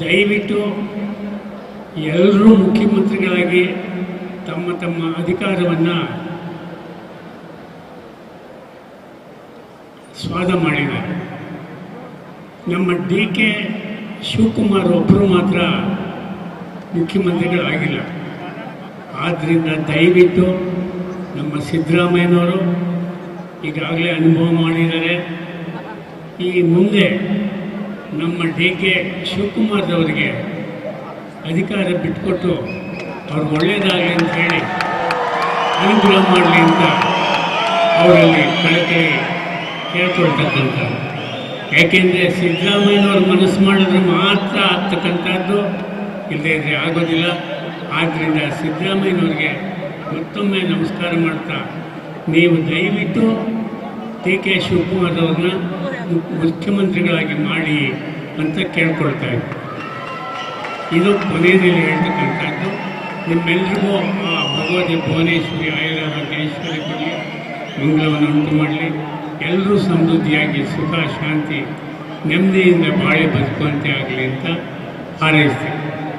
ದಯವಿಟ್ಟು ಎಲ್ಲರೂ ಮುಖ್ಯಮಂತ್ರಿಗಳಾಗಿ ತಮ್ಮ ತಮ್ಮ ಅಧಿಕಾರವನ್ನು ಸ್ವಾದ ಮಾಡಿದ್ದಾರೆ ನಮ್ಮ ಡಿ ಕೆ ಶಿವಕುಮಾರ್ ಒಬ್ಬರು ಮಾತ್ರ ಮುಖ್ಯಮಂತ್ರಿಗಳಾಗಿಲ್ಲ. ಆದ್ದರಿಂದ ದಯವಿಟ್ಟು ನಮ್ಮ ಸಿದ್ದರಾಮಯ್ಯನವರು ಈಗಾಗಲೇ ಅನುಭವ ಮಾಡಿದ್ದಾರೆ. ಈ ಮುಂದೆ ನಮ್ಮ ಡಿ ಕೆ ಶಿವಕುಮಾರ್ದವರಿಗೆ ಅಧಿಕಾರ ಬಿಟ್ಟುಕೊಟ್ಟು ಅವ್ರಿಗೆ ಒಳ್ಳೆಯದಾಗಿ ಅಂತ ಹೇಳಿ ಅನುಗ್ರಹ ಮಾಡಲಿ ಅಂತ ಅವರಲ್ಲಿ ಕಳಕೆ ಕೇಳ್ಕೊಳ್ತಕ್ಕಂಥ. ಯಾಕೆಂದರೆ ಸಿದ್ದರಾಮಯ್ಯನವ್ರು ಮನಸ್ಸು ಮಾಡಿದ್ರೆ ಮಾತ್ರ ಆಗ್ತಕ್ಕಂಥದ್ದು ಇಲ್ಲದೇ ಇದ್ರೆ ಆಗೋದಿಲ್ಲ. ಆದ್ದರಿಂದ ಸಿದ್ದರಾಮಯ್ಯನವ್ರಿಗೆ ಮತ್ತೊಮ್ಮೆ ನಮಸ್ಕಾರ ಮಾಡ್ತಾ, ನೀವು ದಯವಿಟ್ಟು ಡಿ ಕೆ ಶಿವಕುಮಾರ್ ಅವ್ರನ್ನ ಮುಖ್ಯಮಂತ್ರಿಗಳಾಗಿ ಮಾಡಿ ಅಂತ ಕೇಳ್ಕೊಳ್ತಾ ಇದ್ದೆ. ಇದು ಕೊನೆಯಲ್ಲಿ ಹೇಳ್ತಕ್ಕಂಥದ್ದು, ನಿಮ್ಮೆಲ್ರಿಗೂ ಆ ಭಗವತಿ ಭುವನೇಶ್ವರಿ ಆಯುರ ಐಶ್ವರ್ಯ ಕೊಡಲಿ ಮಂಗಳವನ್ನು ಉಂಟು ಮಾಡಲಿ. ಎಲ್ಲರೂ ಸಮೃದ್ಧಿಯಾಗಿ ಸುಖ, ಶಾಂತಿ, ನೆಮ್ಮದಿಯಿಂದ ಬಾಳೆ ಬದುಕುವಂತೆ ಆಗಲಿ ಅಂತ ಹಾರೈಸ್ತೀನಿ.